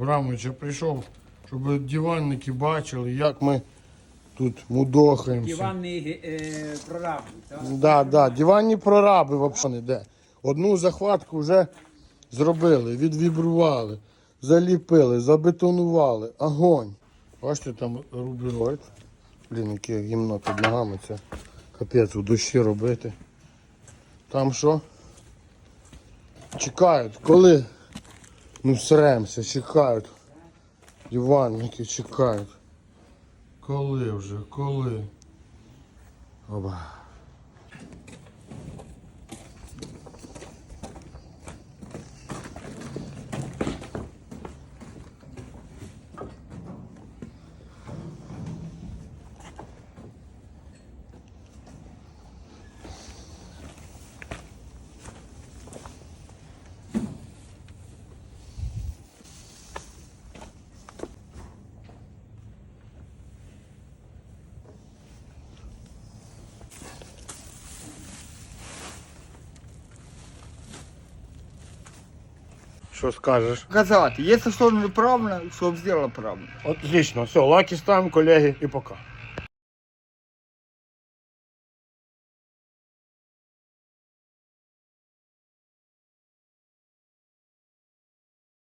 Брамович, я прийшов, щоб диванники бачили, як ми тут мудохаємося. Диванний е, прораб. так? Да, да, диванні прораби взагалі не де. Одну захватку вже зробили, відвібрували, заліпили, забетонували. Огонь. Бачите, там рубероїд. Блін, яке гімно під ногами це. Капець у дощі робити. Там що? Чекають, коли ну сремся, чекають. Диванники чекають. Коли вже, коли? Оба. Що скажеш? Казати, якщо що неправильно, щоб зробила правильно. Отлично, все, лаки ставимо, колеги, і пока.